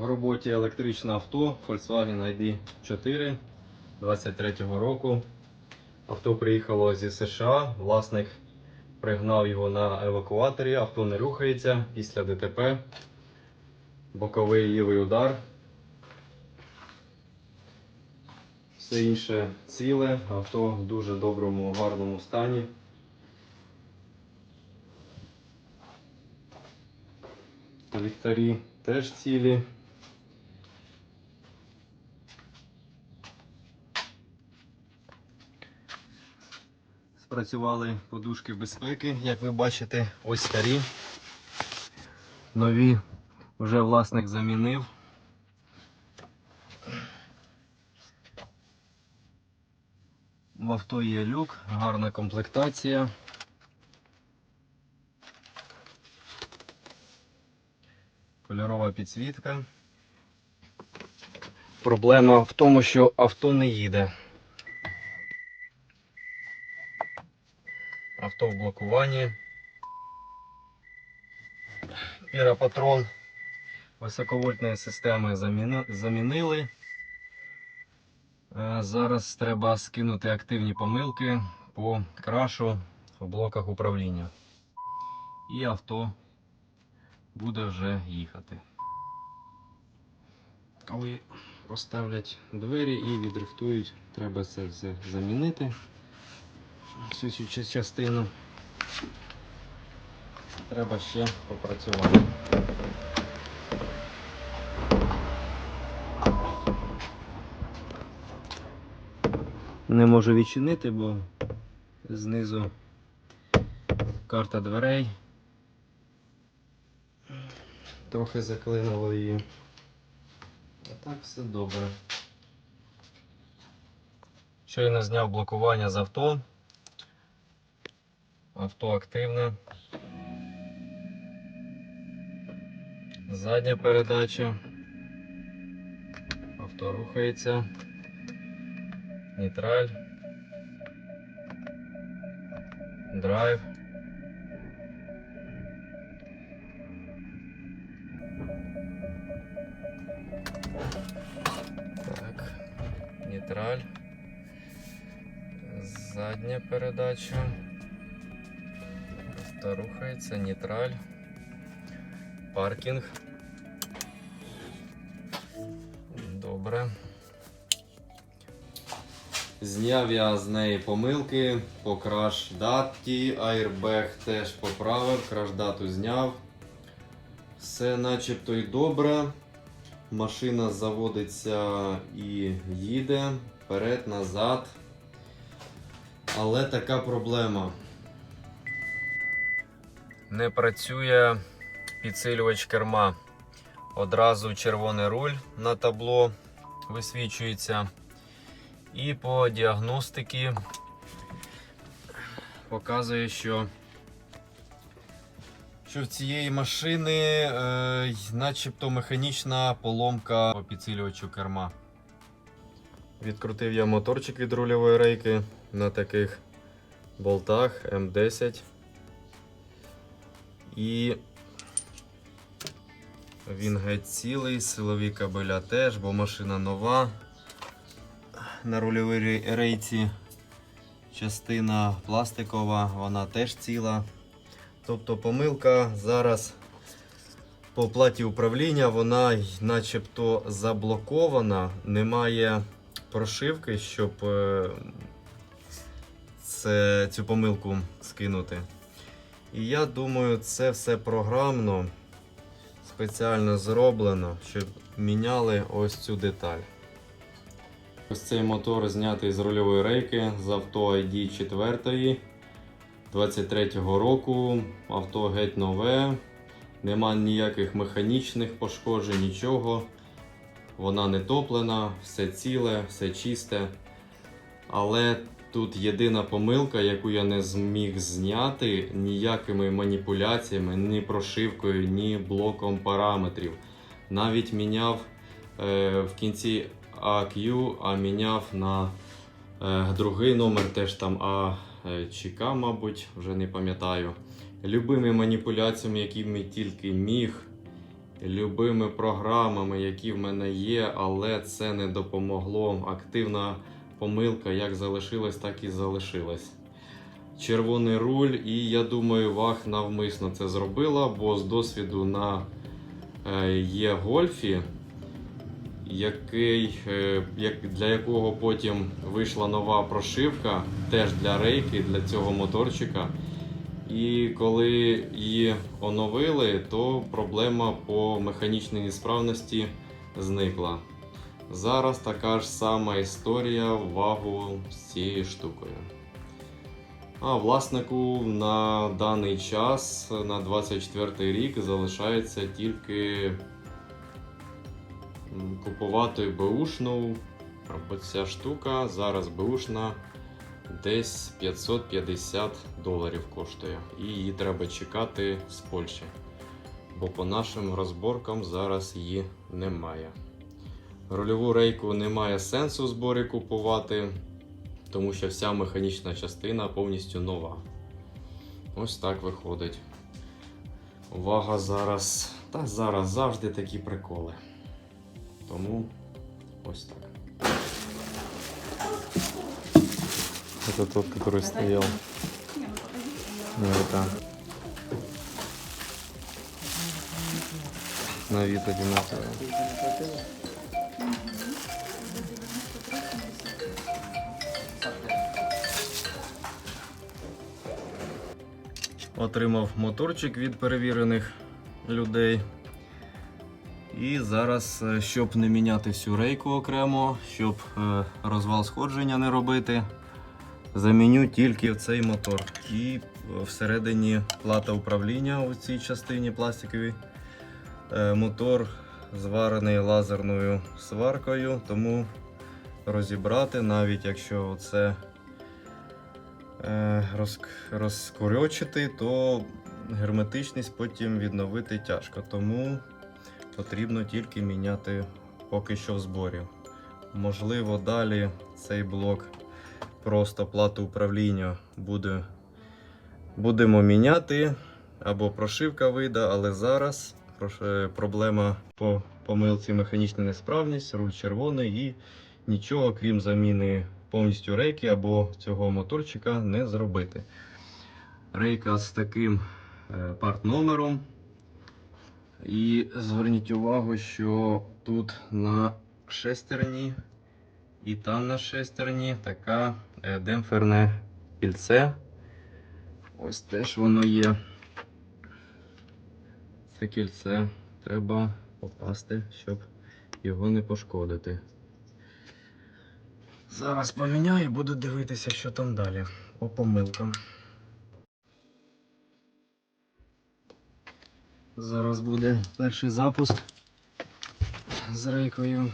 В роботі електричне авто Volkswagen ID 4 23-го року. Авто приїхало зі США. Власник пригнав його на евакуаторі. Авто не рухається після ДТП. Боковий лівий удар. Все інше ціле. Авто в дуже доброму, гарному стані. Ліхтарі теж цілі. Спрацювали подушки безпеки, як ви бачите, ось старі. Нові вже власник замінив. В авто є люк, гарна комплектація. Кольорова підсвітка. Проблема в тому, що авто не їде. Авто в блокуванні. Піропатрон високовольтної системи замінили. Е, Зараз треба скинути активні помилки по крашу в блоках управління. І авто буде вже їхати. Коли поставлять двері і відрихтують, треба це все замінити. Всю цю частину. Треба ще попрацювати. Не можу відчинити, бо знизу карта дверей. Трохи заклинило її. А так все добре. Щойно зняв блокування з авто. Авто активне. Задня передача. Авто рухається. Нейтраль. Драйв. Так. Нейтраль. Задня передача. Авто рухається, нейтраль. Паркінг. Добре. Зняв я з неї помилки по краш даті, аірбег теж поправив, краш дату зняв. Все начебто й добре. Машина заводиться і їде вперед, назад. Але така проблема. Не працює підсилювач керма. Одразу червоний руль на табло висвічується. І по діагностиці показує, що, що в цієї машини е, начебто механічна поломка по підсилювачу керма. Відкрутив я моторчик від рульової рейки на таких болтах М10. І він геть цілий, силові кабеля теж, бо машина нова. На рульовій рейці частина пластикова, вона теж ціла. Тобто помилка зараз по платі управління, вона начебто заблокована, немає прошивки, щоб е, це, цю помилку скинути. І я думаю, це все програмно спеціально зроблено, щоб міняли ось цю деталь. Ось цей мотор знятий з рульової рейки з авто ID 4 23-го року. Авто геть нове, нема ніяких механічних пошкоджень, нічого. Вона не топлена, все ціле, все чисте. Але тут єдина помилка, яку я не зміг зняти ніякими маніпуляціями, ні прошивкою, ні блоком параметрів. Навіть міняв е, в кінці AQ, а міняв на е, другий номер, теж там А чи мабуть, вже не пам'ятаю. Любими маніпуляціями, якими тільки міг. любими програмами, які в мене є, але це не допомогло. Активна помилка як залишилась, так і залишилась. Червоний руль, і я думаю, Вах навмисно це зробила, бо з досвіду на е, є гольфі, який, е, для якого потім вийшла нова прошивка, теж для рейки, для цього моторчика. І коли її оновили, то проблема по механічній несправності зникла. Зараз така ж сама історія вагу з цією штукою. А власнику на даний час, на 24 рік, залишається тільки купувати беушну. Бо ця штука зараз беушна десь 550 доларів коштує. І її треба чекати з Польщі. Бо по нашим розборкам зараз її немає. Рульову рейку немає сенсу в зборі купувати, тому що вся механічна частина повністю нова. Ось так виходить. Увага зараз. Та зараз завжди такі приколи. Тому ось так. Это тот, который стоял. Не, это. На вид одинаковый. Отримав моторчик від перевірених людей. І зараз, е, щоб не міняти всю рейку окремо, щоб е, розвал сходження не робити, заміню тільки цей мотор. І е, всередині плата управління у цій частині пластиковій. Мотор зварений лазерною сваркою, тому розібрати, навіть якщо це е, розк- розкурьочити, то герметичність потім відновити тяжко. Тому потрібно тільки міняти поки що в зборі. Можливо, далі цей блок просто плату управління буде, будемо міняти, або прошивка вийде, але зараз е, проблема по помилці механічна несправність, руль червоний і нічого, крім заміни повністю рейки або цього моторчика, не зробити. Рейка з таким е, парт-номером. І зверніть увагу, що тут на шестерні і там на шестерні така е, демпферне кільце. Ось теж воно є. Це кільце треба попасти, щоб його не пошкодити. Зараз поміняю буду дивитися, що там далі. По помилкам. Зараз буде перший запуск з рейкою.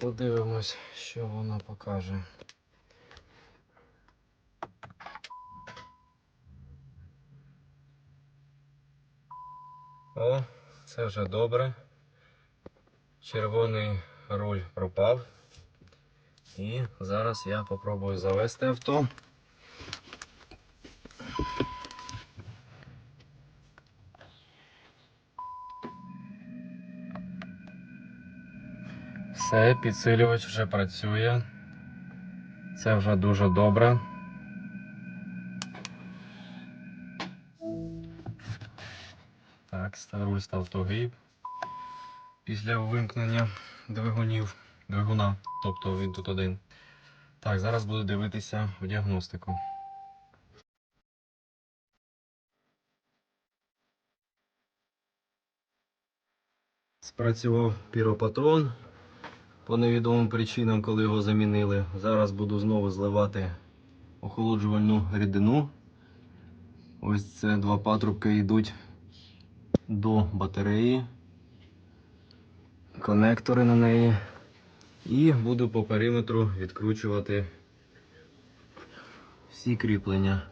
Подивимось, що вона покаже. О, це вже добре. Червоний руль пропав. І зараз я попробую завести авто. Все, підсилювач вже працює. Це вже дуже добре. Руль став тугий після вимкнення двигунів. Двигуна, тобто він тут один. Так, зараз буду дивитися в діагностику. Спрацював піропатрон по невідомим причинам, коли його замінили. Зараз буду знову зливати охолоджувальну рідину. Ось це два патрубки йдуть до батареї, конектори на неї. І буду по периметру відкручувати всі кріплення.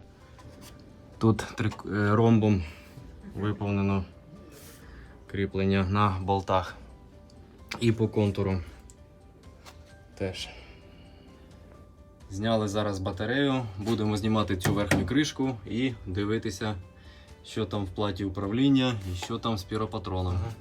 Тут е, ромбом виповнено кріплення на болтах. І по контуру теж. Зняли зараз батарею, будемо знімати цю верхню кришку і дивитися, що там в платі управління і що там з піропатроном. Ага.